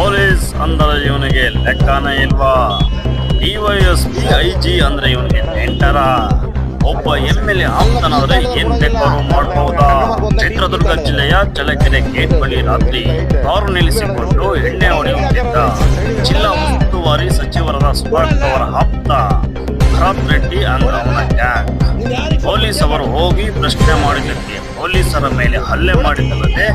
Police ಅಂದರೆ ಇವನಿಗೆ ಲೆಕ್ಕನೇ ಇಲ್ವಾ? ಡಿವೈಎಸ್ಪಿ ಐ ಜಿ ಅಂದ್ರೆ ಇವನಿಗೆ ಎಂಟರ ಒಬ್ಬ ಎಂ ಎಲ್ ಎ ಆಪ್ತನಾದ್ರೆ ಏನ್ ಬೇಕಾದ್ರೂ ಮಾಡಬಹುದಾ ಚಿತ್ರದುರ್ಗ ಜಿಲ್ಲೆಯ ಚಳ್ಳಕೆರೆ ಗೇಟ್ ಬಳಿ ರಾತ್ರಿ ಕಾರು ನಿಲ್ಲಿಸಿಕೊಂಡು ಎಣ್ಣೆ ಹೊಡೆಯುತ್ತಿದ್ದ ಜಿಲ್ಲಾ ಉಸ್ತುವಾರಿ ಸಚಿವರಾದ ಸುಭಾಷ್ ಅವರ ಆಪ್ತ ಭರತ್ ರೆಡ್ಡಿ ಅಂದ್ರೆ ಅವನ ಗ್ಯಾಂಗ್ ಪೊಲೀಸ್ ಅವರು ಹೋಗಿ ಪ್ರಶ್ನೆ ಮಾಡಿದ್ದಕ್ಕೆ ಪೊಲೀಸರ ಮೇಲೆ ಹಲ್ಲೆ ಮಾಡಿದ್ದಲ್ಲದೆ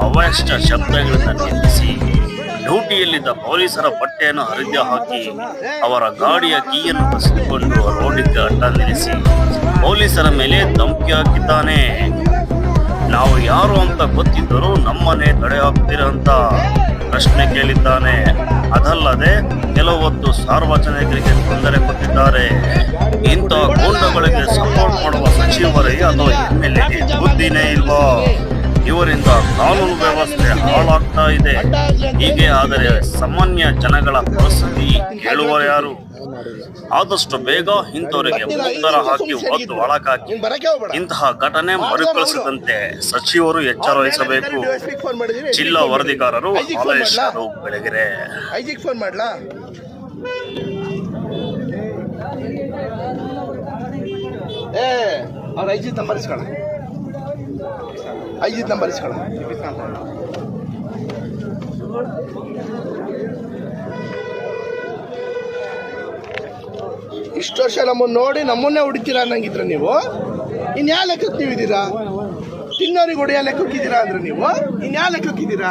ಅವಶ್ಯ ಶಬ್ದಗಳನ್ನು ನಿಲ್ಲಿಸಿ. ಡ್ಯೂಟಿಯಲ್ಲಿದ್ದ ಪೊಲೀಸರ ಬಟ್ಟೆಯನ್ನು ಹರಿದು ಹಾಕಿ ಅವರ ಗಾಡಿಯ ಕೀಯನ್ನು ಕಸಿದುಕೊಂಡು ರೋಡಿಗೆ ಅಡ್ಡ ನಿಲ್ಲಿಸಿ ಪೊಲೀಸರ ಮೇಲೆ ಧಮಕಿ ಹಾಕಿದ್ದಾನೆ. ನಾವು ಯಾರು ಅಂತ ಗೊತ್ತಿದ್ದರೂ ನಮ್ಮನ್ನೇ ತಡೆ ಹಾಕ್ತೀರ ಅಂತ ಪ್ರಶ್ನೆ ಕೇಳಿದ್ದಾನೆ. ಅದಲ್ಲದೆ ಕೆಲವು ಹೊತ್ತು ಸಾರ್ವಜನಿಕರಿಗೆ ತೊಂದರೆ ಕೊಟ್ಟಿದ್ದಾರೆ. ಇಂಥ ಗೂಂಡಗಳಿಗೆ ಸಪೋರ್ಟ್ ಮಾಡುವ ಸಚಿವರಿಗೆ ಅಥವಾ ಎಂ ಎಲ್ ಎಗೆ ಬುದ್ಧಿನೇ ಇಲ್ವಾ? ಇವರಿಂದ ಕಾನೂನು ವ್ಯವಸ್ಥೆ ಹಾಳಾಗ್ತಾ ಇದೆ. ಹೀಗೆ ಆದರೆ ಸಾಮಾನ್ಯ ಜನಗಳ ಪರಿಸ್ಥಿತಿ ಕೇಳುವ ಯಾರು? ಆದಷ್ಟು ಬೇಗ ಇಂಥವರಿಗೆ ಉತ್ತರ ಹಾಕಿ ಒಳಗಾಕಿ. ನೀನ್ ಇಂತಹ ಘಟನೆ ಮರುಕಳಿಸದಂತೆ ಸಚಿವರು ಎಚ್ಚರ ವಹಿಸಬೇಕು. ಜಿಲ್ಲಾ ವರದಿಗಾರರು ಬೆಳಗೆರೆ. ಫೋನ್ ಅವ್ರ ಐಜಿ ನಂಬರ್ ಐಜಿತ್ ನಂಬರ್ ಇಸ್ಕೊಳ ಇಷ್ಟು ವರ್ಷ ನಮ್ಮನ್ನು ನೋಡಿ ನಮ್ಮನ್ನೇ ಹುಡುಕ್ತೀರಾ ಅನ್ನಂಗಿದ್ರೆ ನೀವು? ಇನ್ಯಾ ಲೆಕ್ಕಕ್ಕೆ ನೀವು ಇದ್ದೀರಾ? ತಿನ್ನೋರಿಗೆ ಹೊಡೆಯೋ ಲೆಕ್ಕಕ್ಕಿದ್ದೀರಾ ಅಂದ್ರೆ ನೀವು? ಇನ್ಯಾ ಲೆಕ್ಕಕ್ಕಿದ್ದೀರಾ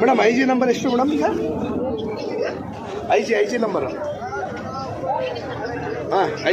ಮೇಡಮ್ ಐ ಜಿ ನಂಬರ್ ಎಷ್ಟು ಮೇಡಮ್ ಈಗ? I G I G number ಹಾಂ ಐ